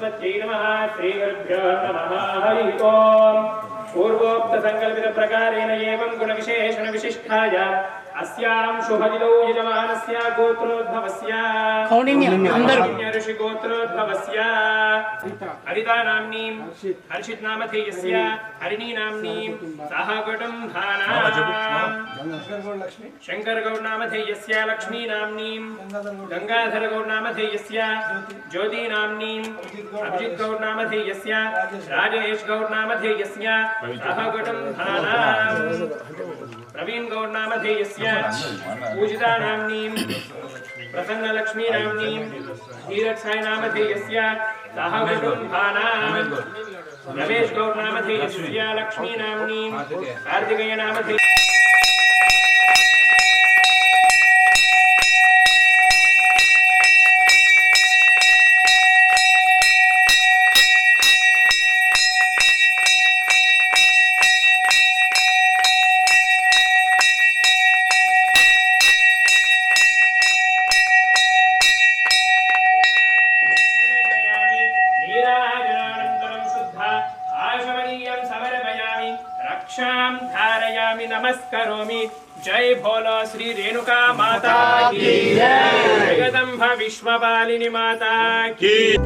सरस्वत्यै नमः श्रीगुरुभ्यो नमः। हरि ओम्। पूर्वोक्तसङ्कल्पितप्रकारेण एवं गुणविशेषणविशिष्टाय अस्यां शुभदिनौ यजमानस्य गोत्रोद्भवस्य ऋषि गोत्रोद्भवस्य हरिता नाम्नीं हर्षित् नामधेयस्य हरिणी नाम्नीं साहागटम्भानाम् शङ्करगौड् नामधेयस्य लक्ष्मी नाम्नीं गङ्गाधरगौड् नामधेयस्य ज्योति नाम्नीं अभिजित् गौड् नामधेयस्य राजेश गौड् नामधेयस्य साहागटम्भानाम् प्रवीण गौड् नामधेयस्य पूजितानाम्नीं प्रसन्नलक्ष्मीनाम्नीं श्रीरक्षायनामधेयस्य सः कुटुम्बानां रमेशगौरनामधेयस्य लक्ष्मीनाम्नीं कार्तिकेयनामधेय रक्षां धारयामि नमस्करोमि। जय भोलो श्री रेणुका माता की जगदम्ब विश्वपालिनी माता की